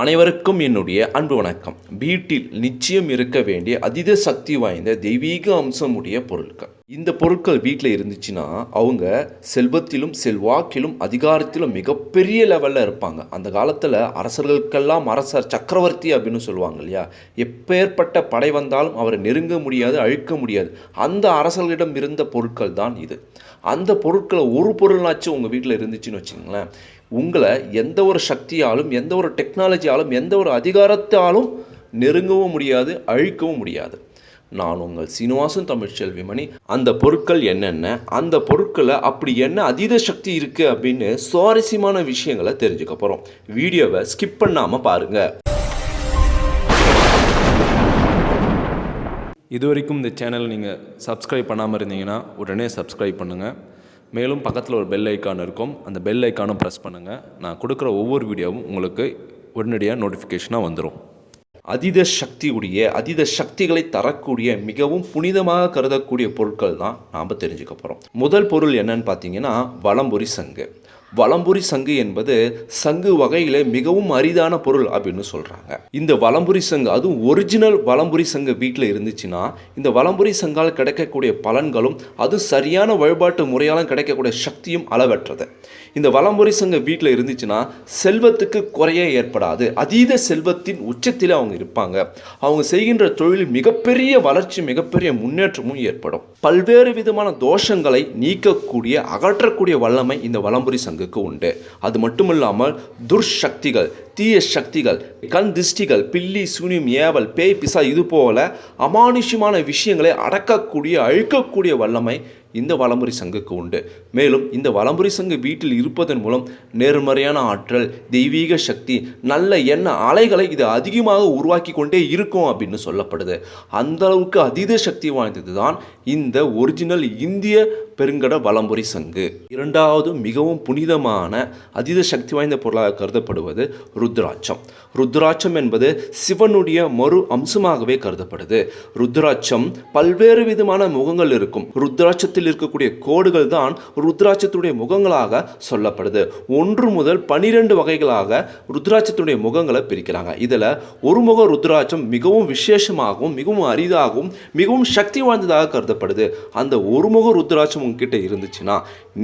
அனைவருக்கும் என்னுடைய அன்பு வணக்கம். வீட்டில் நிச்சயம் இருக்க வேண்டிய அதீத சக்தி வாய்ந்த தெய்வீக அம்சமுடைய பொருட்கள். இந்த பொருட்கள் வீட்டில் இருந்துச்சுன்னா அவங்க செல்வத்திலும் செல்வாக்கிலும் அதிகாரத்திலும் மிகப்பெரிய லெவலில் இருப்பாங்க. அந்த காலத்தில் அரசர்களுக்கெல்லாம் அரசர் சக்கரவர்த்தி அப்படின்னு சொல்லுவாங்க இல்லையா? எப்பேற்பட்ட படை வந்தாலும் அவரை நெருங்க முடியாது அழிக்க முடியாது. அந்த அரசர்களிடம் இருந்த பொருட்கள் தான் இது. அந்த பொருட்களை ஒரு பொருள்னாச்சும் உங்கள் வீட்டில் இருந்துச்சுன்னு வச்சுங்களேன் உங்களை எந்த ஒரு சக்தியாலும் எந்த ஒரு டெக்னாலஜியாலும் எந்த ஒரு அதிகாரத்தாலும் நெருங்கவும் முடியாது அழிக்கவும் முடியாது. நான் உங்கள் சீனிவாசன் தமிழ்ச்செல்வி மணி அந்த பொருட்கள் என்னென்ன? அந்த பொருட்களை அப்படி என்ன அதீத சக்தி இருக்குது அப்படின்னு சுவாரஸ்யமான விஷயங்களை தெரிஞ்சுக்க போகிறோம் வீடியோவை ஸ்கிப் பண்ணாமல் பாருங்கள் இது வரைக்கும் இந்த சேனல் நீங்கள் சப்ஸ்கிரைப் பண்ணாமல் இருந்தீங்கன்னா உடனே சப்ஸ்கிரைப் பண்ணுங்கள் மேலும் பக்கத்தில் ஒரு பெல் ஐக்கான் இருக்கும். அந்த பெல் ஐக்கானும் ப்ரெஸ் பண்ணுங்கள் நான் கொடுக்குற ஒவ்வொரு வீடியோவும் உங்களுக்கு உடனடியாக நோட்டிஃபிகேஷனாக வந்துடும் அதீத சக்தியுடைய அதீத சக்திகளை தரக்கூடிய மிகவும் புனிதமாக கருதக்கூடிய பொருட்கள் தான் நாம் தெரிஞ்சுக்க போகிறோம் முதல் பொருள் என்னன்னு பார்த்தீங்கன்னா வலம்பொரி சங்கு. வலம்புரி சங்கு என்பது சங்கு வகையிலே மிகவும் அரிதான பொருள் அப்படின்னு சொல்கிறாங்க இந்த வலம்புரி சங்கு அதுவும் ஒரிஜினல் வலம்புரி சங்கு வீட்டில் இருந்துச்சுன்னா இந்த வலம்புரி சங்கால் கிடைக்கக்கூடிய பலன்களும் அது சரியான வழிபாட்டு முறையாலும் கிடைக்கக்கூடிய சக்தியும் அளவற்றது. இந்த வலம்புரி சங்கு வீட்டில் இருந்துச்சுன்னா செல்வத்துக்கு குறைய ஏற்படாது. அதீத செல்வத்தின் உச்சத்தில் அவங்க இருப்பாங்க. அவங்க செய்கின்ற தொழில் மிகப்பெரிய வளர்ச்சி மிகப்பெரிய முன்னேற்றமும் ஏற்படும். பல்வேறு விதமான தோஷங்களை நீக்கக்கூடிய அகற்றக்கூடிய வல்லமை இந்த வலம்புரி சங்குக்கு உண்டு. அது மட்டுமில்லாமல் துர்சக்திகள் தீய சக்திகள் கண் திஷ்டிகள் பில்லி சூனியம் ஏவல் பேய் பிசா இது போல அமானுஷ்யமான விஷயங்களை அடக்கக்கூடிய அழிக்கக்கூடிய வல்லமை இந்த வலம்புரி சங்குக்கு உண்டு. மேலும் இந்த வலம்புரி சங்கு வீட்டில் இருப்பதன் மூலம் நேர்மறையான ஆற்றல் தெய்வீக சக்தி நல்ல எண்ண அலைகளை இது அதிகமாக உருவாக்கி கொண்டே இருக்கும் அப்படின்னு சொல்லப்படுது. அந்த அளவுக்கு அதீத சக்தி வாய்ந்தது தான் இந்த ஒரிஜினல் இந்திய பெருங்கட வலம்புரி சங்கு. இரண்டாவது மிகவும் புனிதமான அதீத சக்தி வாய்ந்த பொருளாக கருதப்படுவது ருத்ராட்சம் ருத்ராட்சம் என்பது சிவனுடைய மறு அம்சமாகவே கருதப்படுது. ருத்ராட்சம் பல்வேறு விதமான முகங்கள் இருக்கும். ருத்ராட்சத்தில் இருக்கக்கூடிய கோடுகள் தான் ருத்ராட்சத்துடைய முகங்களாக சொல்லப்படுது. ஒன்று முதல் பனிரெண்டு வகைகளாக ருத்ராட்சத்துடைய முகங்களை பிரிக்கிறாங்க. இதில் ஒரு முக ருத்ராட்சம் மிகவும் விசேஷமாகவும் மிகவும் அரிதாகவும் மிகவும் சக்தி வாய்ந்ததாக கருதப்படுது. அந்த ஒரு முக ருத்ராட்சம் உங்ககிட்ட இருந்துச்சுன்னா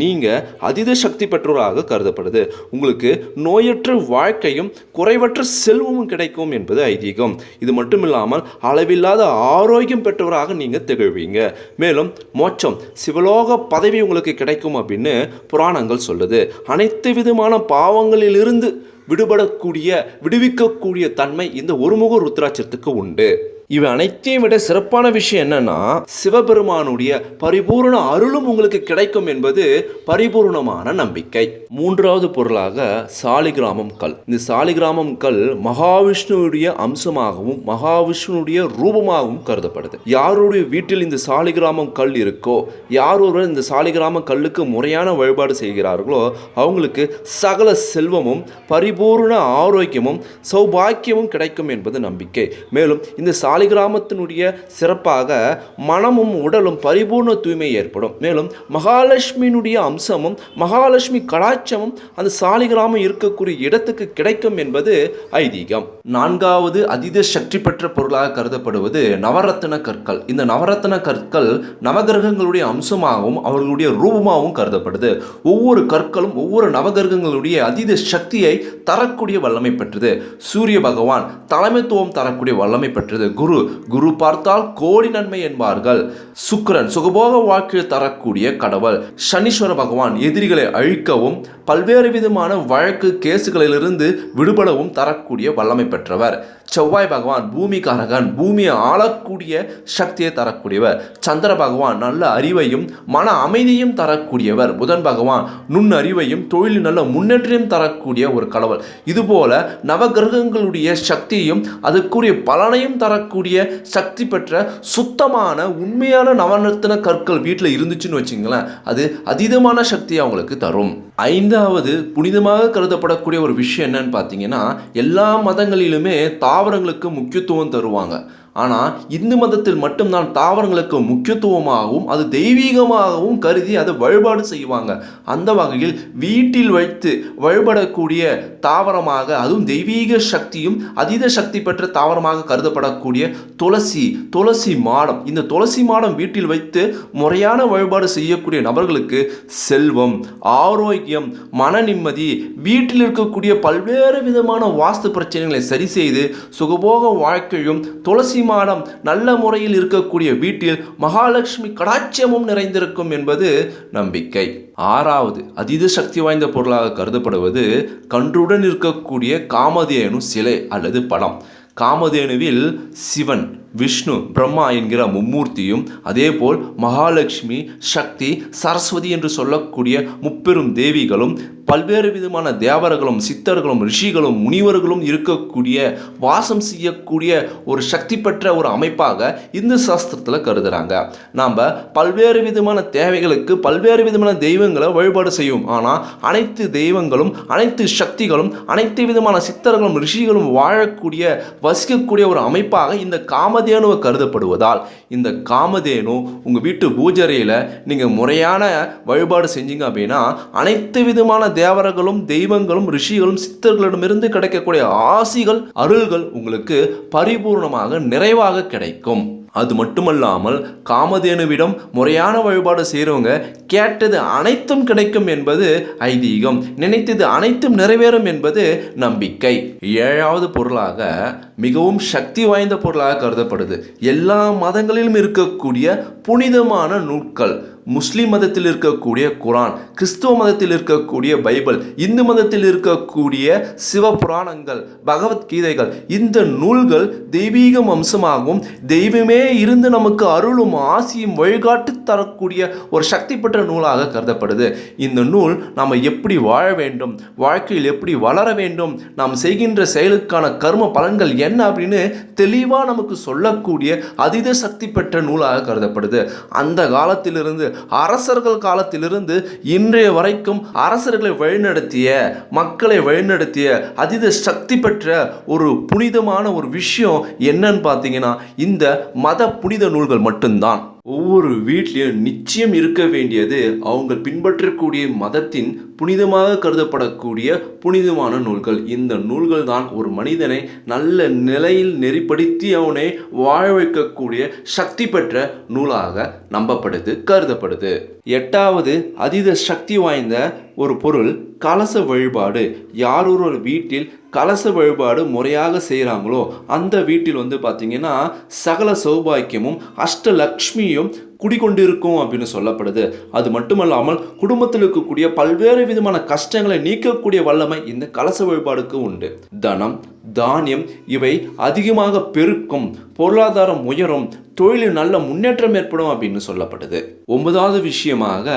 நீங்கள் அதீத சக்தி பெற்றோராக கருதப்படுது. உங்களுக்கு நோயற்ற வாழ்க்கையும் குறைவற்ற செல்வமும் கிடைக்கும் என்பது ஐதீகம். இது மட்டும் இல்லாமல் அளவில்லாத ஆரோக்கியம் பெற்றவராக நீங்கள் திகழ்வீங்க. மேலும் மோட்சம் சிவலோக பதவி உங்களுக்கு கிடைக்கும் அப்படின்னு புராணங்கள் சொல்லுது. அனைத்து விதமான பாவங்களிலிருந்து விடுபடக்கூடிய விடுவிக்கக்கூடிய தன்மை இந்த ஒருமுக ருத்ராட்சத்துக்கு உண்டு. இவை அனைத்தையும் விட சிறப்பான விஷயம் என்னன்னா சிவபெருமானுடைய பரிபூர்ண அருளும் உங்களுக்கு கிடைக்கும் என்பது பரிபூர்ணமான நம்பிக்கை. மூன்றாவது பொருளாக சாலிகிராமம் கல். இந்த சாலிகிராமம் கல் மகாவிஷ்ணுவுடைய அம்சமாகவும் மகாவிஷ்ணுடைய ரூபமாகவும் கருதப்படுது. யாருடைய வீட்டில் இந்த சாலிகிராமம் கல் இருக்கோ யார் ஒருவர் இந்த சாலிகிராம கல்லுக்கு முறையான வழிபாடு செய்கிறார்களோ அவங்களுக்கு சகல செல்வமும் பரிபூர்ண ஆரோக்கியமும் சௌபாக்கியமும் கிடைக்கும் என்பது நம்பிக்கை. மேலும் இந்த சாலிகிராமத்தினுடைய சிறப்பாக மனமும் உடலும் பரிபூர்ண தூய்மை ஏற்படும். மேலும் மகாலட்சுமியினுடைய அம்சமும் மகாலட்சுமி கலாச்சமும் அந்த சாலிகிராமம் இருக்கக்கூடிய இடத்துக்கு கிடைக்கும் என்பது ஐதீகம். நான்காவது அதீத சக்தி பெற்ற பொருளாக கருதப்படுவது நவரத்ன கற்கள். இந்த நவரத்ன கற்கள் நவகிரகங்களுடைய அம்சமாகவும் அவர்களுடைய ரூபமாகவும் கருதப்படுது. ஒவ்வொரு கற்களும் ஒவ்வொரு நவகிரகங்களுடைய அதீத சக்தியை தரக்கூடிய வல்லமை பெற்றது. சூரிய பகவான் தலைமைத்துவம் தரக்கூடிய வல்லமை பெற்றது. குரு குரு. பார்த்தால் கோடி நன்மை என்பார்கள். சுக்கிரன் சுகபோக வாழ்க்கையில் தரக்கூடிய கடவுள். சனீஸ்வர பகவான் எதிரிகளை அழிக்கவும் பல்வேறு விதமான வழக்கு கேசுகளிலிருந்து விடுபடவும் தரக்கூடிய வல்லமை பெற்றவர். செவ்வாய் பகவான் பூமிகாரகன் பூமியை ஆளக்கூடிய சக்தியை தரக்கூடியவர். சந்திர பகவான் நல்ல அறிவையும் மன அமைதியும் தரக்கூடியவர். புதன் பகவான் நுண் அறிவையும் தொழில் நல்ல முன்னேற்றம் தரக்கூடிய ஒரு கடவுள். இதுபோல நவகிரகங்களுடைய சக்தியையும் அதுக்குரிய பலனையும் தரக்கூடிய சக்தி பெற்ற சுத்தமான உண்மையான நவரத்தின கற்கள் வீட்டில் இருந்துச்சுன்னு வச்சுங்களேன் அது அதீதமான சக்தியை அவங்களுக்கு தரும். ஐந்தாவது புனிதமாக கருதப்படக்கூடிய ஒரு விஷயம் என்னன்னு பார்த்தீங்கன்னா எல்லா மதங்களிலுமே தாவரங்களுக்கு முக்கியத்துவம் தருவாங்க. ஆனால் இந்து மதத்தில் மட்டும்தான் தாவரங்களுக்கு முக்கியத்துவமாகவும் அது தெய்வீகமாகவும் கருதி அதை வழிபாடு செய்வாங்க. அந்த வகையில் வீட்டில் வைத்து வழிபடக்கூடிய தாவரமாக அதுவும் தெய்வீக சக்தியும் அதீத சக்தி பெற்ற தாவரமாக கருதப்படக்கூடிய துளசி துளசி மாடம். இந்த துளசி மாடம் வீட்டில் வைத்து முறையான வழிபாடு செய்யக்கூடிய நபர்களுக்கு செல்வம் ஆரோக்கியம் மன நிம்மதி வீட்டில் இருக்கக்கூடிய பல்வேறு விதமான வாஸ்து பிரச்சனைகளை சரி செய்து சுகபோக வாழ்க்கையும் துளசி மாடம் நல்ல முறையில் இருக்கக்கூடிய வீட்டில் மகாலட்சுமி கடாட்சியமும் நிறைந்திருக்கும் என்பது நம்பிக்கை. ஆறாவது அதீத சக்தி வாய்ந்த பொருளாக கருதப்படுவது கன்றுடன் இருக்கக்கூடிய காமதேனு சிலை அல்லது படம். காமதேனுவில் சிவன் விஷ்ணு பிரம்மா என்கிற மும்மூர்த்தியும் அதேபோல் மகாலட்சுமி சக்தி சரஸ்வதி என்று சொல்லக்கூடிய முப்பெரும் தேவிகளும் பல்வேறு விதமான தேவர்களும் சித்தர்களும் ரிஷிகளும் முனிவர்களும் இருக்கக்கூடிய வாசம் செய்யக்கூடிய ஒரு சக்தி பெற்ற ஒரு அமைப்பாக இந்து சாஸ்திரத்தில் கருதுகிறாங்க நாம் பல்வேறு விதமான தேவைகளுக்கு பல்வேறு விதமான தெய்வங்களை வழிபாடு செய்யும். ஆனால் அனைத்து தெய்வங்களும் அனைத்து சக்திகளும் அனைத்து விதமான சித்தர்களும் ரிஷிகளும் வாழக்கூடிய வசிக்கக்கூடிய ஒரு அமைப்பாக இந்த காமதேனுவை கருதப்படுவதால் இந்த காமதேனு உங்கள் வீட்டு பூஜரையில் நீங்கள் முறையான வழிபாடு செஞ்சீங்க அப்படின்னா அனைத்து விதமான தேவர்களும் தெய்வங்களும் ரிஷிகளும் சித்தர்களிடமிருந்து கிடைக்கக்கூடிய ஆசிகள் அருள்கள் உங்களுக்கு பரிபூர்ணமாக நிறைவாக கிடைக்கும். அது மட்டுமல்லாமல் காமதேனுவிடம் முறையான வழிபாடு செய்கிறவங்க கேட்டது அனைத்தும் கிடைக்கும் என்பது ஐதீகம். நினைத்தது அனைத்தும் நிறைவேறும் என்பது நம்பிக்கை. ஏழாவது பொருளாக மிகவும் சக்தி வாய்ந்த பொருளாக கருதப்படுது. எல்லா மதங்களிலும் இருக்கக்கூடிய புனிதமான நூட்கள் முஸ்லீம் மதத்தில் இருக்கக்கூடிய குரான் கிறிஸ்துவ மதத்தில் இருக்கக்கூடிய பைபிள் இந்து மதத்தில் இருக்கக்கூடிய சிவபுராணங்கள் பகவத்கீதைகள் இந்த நூல்கள் தெய்வீகம் அம்சமாகவும் தெய்வமே இருந்து நமக்கு அருளும் ஆசியும் வழிகாட்டு தரக்கூடிய ஒரு சக்தி பெற்ற நூலாக கருதப்படுது. இந்த நூல் நாம் எப்படி வாழ வேண்டும் வாழ்க்கையில் எப்படி வளர வேண்டும் நாம் செய்கின்ற செயலுக்கான கர்ம பலன்கள் என்ன அப்படின்னு தெளிவாக நமக்கு சொல்லக்கூடிய அதீத சக்தி பெற்ற நூலாக கருதப்படுது. அந்த காலத்திலிருந்து அரசர்கள் காலத்திலிருந்து இன்றைய வரைக்கும் அரசர்களை வழிநடத்திய மக்களை வழிநடத்திய அதீத சக்தி பெற்ற ஒரு புனிதமான ஒரு விஷயம் என்னன்னு பார்த்தீங்கன்னா இந்த மத புனித நூல்கள் மட்டும்தான். ஒவ்வொரு வீட்லேயும் நிச்சயம் இருக்க வேண்டியது அவங்க பின்பற்றக்கூடிய மதத்தின் புனிதமாக கருதப்படக்கூடிய புனிதமான நூல்கள். இந்த நூல்கள் தான் ஒரு மனிதனை நல்ல நிலையில் நெறிப்படுத்தி அவனை வாழ வைக்கக்கூடிய சக்தி பெற்ற நூலாக நம்பப்படுது கருதப்படுது. எட்டாவது அதீத சக்தி வாய்ந்த ஒரு பொருள் கலச வழிபாடு. யார் ஒரு வீட்டில் கலச வழிபாடு முறையாக செய்கிறாங்களோ அந்த வீட்டில் வந்து பார்த்திங்கன்னா சகல சௌபாக்கியமும் அஷ்டலக்ஷ்மியும் குடிகொண்டிருக்கும் அப்படின்னு சொல்லப்படுது. அது மட்டுமல்லாமல் குடும்பத்தில் இருக்கக்கூடிய பல்வேறு விதமான கஷ்டங்களை நீக்கக்கூடிய வல்லமை இந்த கலச வழிபாடுக்கு உண்டு. தனம் தானியம் இவை அதிகமாக பெருக்கும் பொருளாதாரம் உயரும் தொழிலில் நல்ல முன்னேற்றம் ஏற்படும் அப்படின்னு சொல்லப்படுது. ஒன்பதாவது விஷயமாக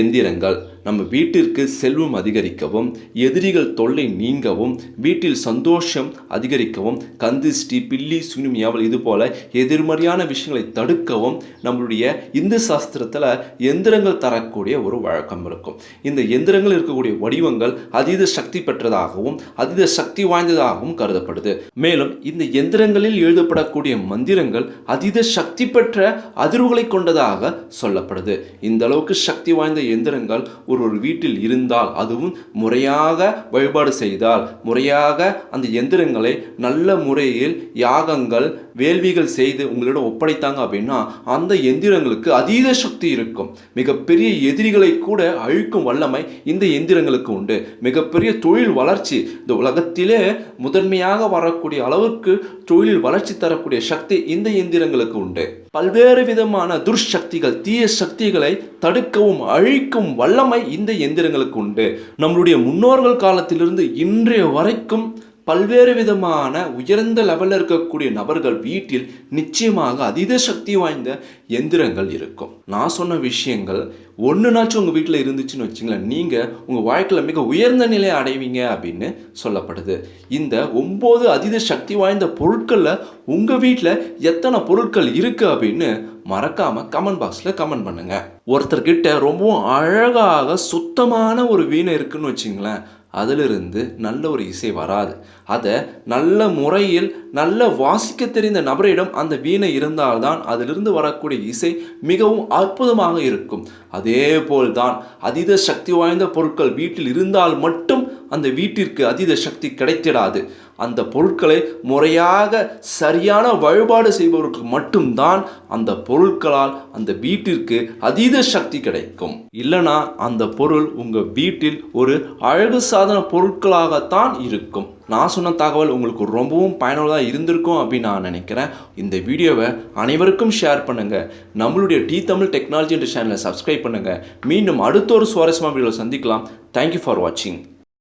எந்திரங்கள். நம்ம வீட்டிற்கு செல்வம் அதிகரிக்கவும் எதிரிகள் தொல்லை நீங்கவும் வீட்டில் சந்தோஷம் அதிகரிக்கவும் கந்திஷ்டி பில்லி சுனிமியாவல் இது போல எதிர்மறையான விஷயங்களை தடுக்கவும் நம்மளுடைய இந்து சாஸ்திரத்தில் எந்திரங்கள் தரக்கூடிய ஒரு வழக்கம் இருக்கும். இந்த எந்திரங்கள் இருக்கக்கூடிய வடிவங்கள் அதீத சக்தி பெற்றதாகவும் அதீத சக்தி வாய்ந்ததாகவும் கருதப்படுது. மேலும் இந்த எந்திரங்களில் எழுதப்படக்கூடிய மந்திரங்கள் அதீத சக்தி பெற்ற அதிர்வுகளை கொண்டதாக சொல்லப்படுது. இந்த அளவுக்கு சக்தி வாய்ந்த எந்திரங்கள் ஒரு ஒரு வீட்டில் இருந்தால் அதுவும் முறையாக வழிபாடு செய்தால் முறையாக அந்த எந்திரங்களை நல்ல முறையில் யாகங்கள் வேள்விகள் செய்து உங்களிடம் ஒப்படைத்தாங்க அப்படின்னா அந்த எந்திரங்களுக்கு அதீத சக்தி இருக்கும். மிகப்பெரிய எதிரிகளை கூட அழிக்கும் வல்லமை இந்த எந்திரங்களுக்கு உண்டு. மிகப்பெரிய தொழில் வளர்ச்சி இந்த உலகத்திலே முதன்மையாக வரக்கூடிய அளவுக்கு தொழில் வளர்ச்சி தரக்கூடிய சக்தி இந்த எந்திரங்களுக்கு உண்டு. பல்வேறு விதமான துர்சக்திகள் தீய சக்திகளை தடுக்கவும் அழிக்கும் வல்லமை இந்த எந்திரங்களுக்கு உண்டு. நம்மளுடைய முன்னோர்கள் காலத்திலிருந்து இன்றைய வரைக்கும் பல்வேறு விதமான உயர்ந்த லெவலில் இருக்கக்கூடிய நபர்கள் வீட்டில் நிச்சயமாக அதீத சக்தி வாய்ந்த எந்திரங்கள் இருக்கும். நான் சொன்ன விஷயங்கள் ஒன்றுனாச்சும் உங்கள் வீட்டில் இருந்துச்சுன்னு வச்சுங்களேன் நீங்கள் உங்கள் வாழ்க்கையில் மிக உயர்ந்த நிலையை அடைவீங்க அப்படின்னு சொல்லப்படுது. இந்த ஒம்பது அதீத சக்தி வாய்ந்த பொருட்களில் உங்கள் வீட்டில் எத்தனை பொருட்கள் இருக்குது அப்படின்னு மறக்காமல் கமெண்ட் பாக்ஸில் கமெண்ட் பண்ணுங்கள் ஒருத்தர்கிட்ட ரொம்பவும் அழகாக சுத்தமான ஒரு வீணை இருக்குன்னு வச்சுங்களேன் அதிலிருந்து நல்ல ஒரு இசை வராது. அதை நல்ல முறையில் நல்ல வாசிக்க தெரிந்த நபரிடம் அந்த வீணை இருந்தால்தான் அதிலிருந்து வரக்கூடிய இசை மிகவும் அற்புதமாக இருக்கும். அதே போல்தான் அதீத சக்தி வாய்ந்த பொருட்கள் வீட்டில் இருந்தால் மட்டும் அந்த வீட்டிற்கு அதீத சக்தி கிடைத்திடாது. அந்த பொருட்களை முறையாக சரியான வழிபாடு செய்பவருக்கு மட்டும்தான் அந்த பொருட்களால் அந்த வீட்டிற்கு அதீத சக்தி கிடைக்கும். இல்லைனா அந்த பொருள் உங்கள் வீட்டில் ஒரு அழகு சாதன பொருட்களாகத்தான் இருக்கும். நான் சொன்ன தகவல் உங்களுக்கு ரொம்பவும் பயனுள்ளதாக இருந்திருக்கும் அப்படின்னு நான் நினைக்கிறேன். இந்த வீடியோவை அனைவருக்கும் ஷேர் பண்ணுங்கள் நம்மளுடைய டி தமிழ் டெக்னாலஜி என்ற சேனலை சப்ஸ்கிரைப் பண்ணுங்கள் மீண்டும் அடுத்த ஒரு சுவாரஸ்யமாக வீடியோவில் சந்திக்கலாம். தேங்க்யூ ஃபார் வாட்சிங்